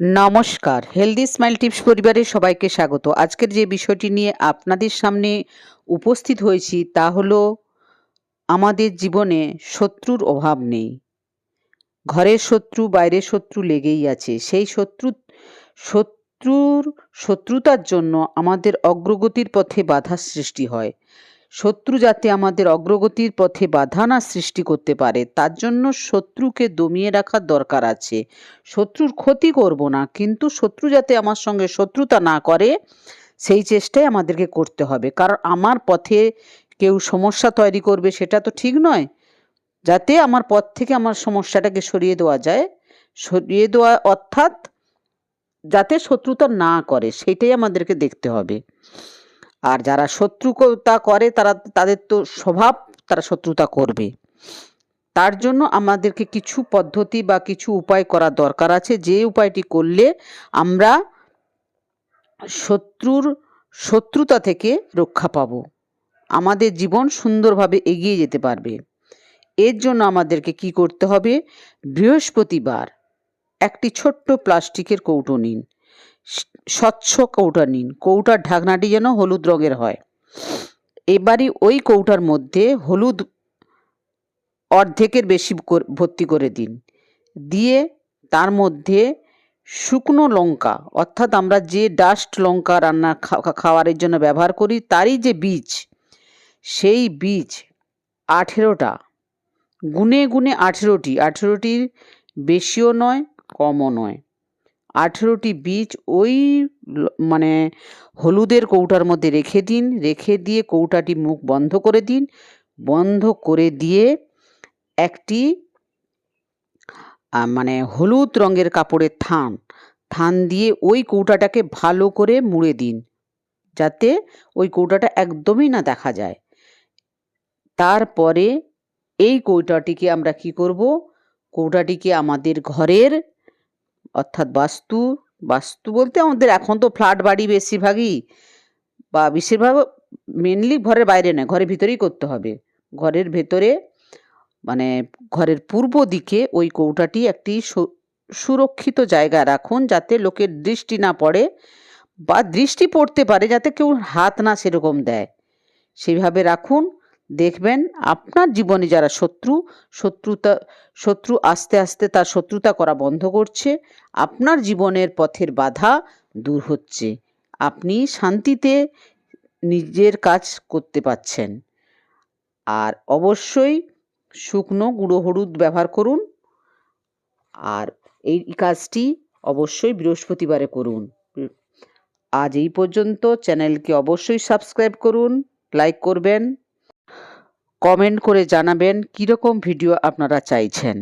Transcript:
নমস্কার। Healthy smile tips পরিবারের সবাইকে স্বাগত। আজকের যে বিষয়টি নিয়ে আপনাদের সামনে উপস্থিত হয়েছি তা হলো আমাদের জীবনে শত্রুর অভাব নেই। ঘরের শত্রু, বাইরের শত্রু লেগেই আছে। সেই শত্রু, শত্রুর শত্রুতার জন্য আমাদের অগ্রগতির পথে বাধা সৃষ্টি হয়। শত্রু যাতে আমাদের অগ্রগতির পথে বাধা না সৃষ্টি করতে পারে, তার জন্য শত্রুকে দমিয়ে রাখার দরকার আছে। শত্রুর ক্ষতি করব না, কিন্তু শত্রু যাতে আমার সঙ্গে শত্রুতা না করে, সেই চেষ্টাই আমাদেরকে করতে হবে। কারণ আমার পথে কেউ সমস্যা তৈরি করবে সেটা তো ঠিক নয়। যাতে আমার পথ থেকে আমার সমস্যাটাকে সরিয়ে দেওয়া যায়, সরিয়ে দেওয়া অর্থাৎ যাতে শত্রুতা না করে, সেটাই আমাদেরকে দেখতে হবে। আর যারা শত্রুতা করে, তারা, তাদের তো স্বভাব, তারা শত্রুতা করবে। তার জন্য আমাদেরকে কিছু পদ্ধতি বা কিছু উপায় করা দরকার আছে। যে উপায়টি করলে আমরা শত্রুর, শত্রুতা থেকে রক্ষা পাব। আমাদের জীবন সুন্দরভাবে এগিয়ে যেতে পারবে। এর জন্য আমাদেরকে কি করতে হবে? বৃহস্পতিবার একটি ছোট্ট প্লাস্টিকের কৌটো নিন। স্বচ্ছ কৌটা নিন। কৌটার ঢাকনাটি যেন হলুদ রঙের হয়। এবারই ওই কৌটার মধ্যে হলুদ অর্ধেকের বেশি ভর্তি করে দিন। দিয়ে তার মধ্যে শুকনো লঙ্কা, অর্থাৎ আমরা যে ডাস্ট লঙ্কা রান্না খাওয়ারের জন্য ব্যবহার করি, তারই যে বীজ, সেই বীজ আঠেরোটা। গুনে গুনে আঠেরোটি। আঠেরোটির বেশিও নয়, কমও নয়। আঠেরোটি বীজ ওই মানে হলুদের কৌটার মধ্যে রেখে দিন, রেখে দিয়ে কৌটাটি মুখ বন্ধ করে দিন। বন্ধ করে দিয়ে একটি মানে হলুদ রঙের কাপড়ের থান থান দিয়ে ওই কৌটাটাকে ভালো করে মুড়ে দিন, যাতে ওই কৌটাটা একদমই না দেখা যায়। তারপরে এই কৌটাটিকে আমরা কি করব? কৌটাটিকে আমাদের ঘরের অর্থাৎ বাস্তু বাস্তু বলতে আমাদের এখন তো ফ্ল্যাট বাড়ি বেশিরভাগই বা বেশিরভাগ মেনলি ঘরের বাইরে নয়, ঘরের ভিতরেই করতে হবে। ঘরের ভেতরে মানে ঘরের পূর্ব দিকে ওই কৌটাটি একটি সুরক্ষিত জায়গা রাখুন যাতে লোকের দৃষ্টি না পড়ে বা দৃষ্টি পড়তে পারে যাতে কেউ হাত না সেরকম দেয়। সেইভাবে রাখুন। দেখবেন আপনার জীবনে যারা শত্রু, শত্রুতা, শত্রু আস্তে আস্তে তার শত্রুতা করা বন্ধ করছে, আপনার জীবনের পথের বাধা দূর হচ্ছে। আপনি শান্তিতে নিজের কাজ করতে পাচ্ছেন আর অবশ্যই শুকনো, গুঁড়ো, হলুদ ব্যবহার করুন। আর এই কাজটি অবশ্যই বৃহস্পতিবারে করুন। আজ এই পর্যন্ত চ্যানেলকে অবশ্যই সাবস্ক্রাইব করুন, লাইক করবেন। কমেন্ট করে জানাবেন কীরকম ভিডিও আপনারা চাইছেন।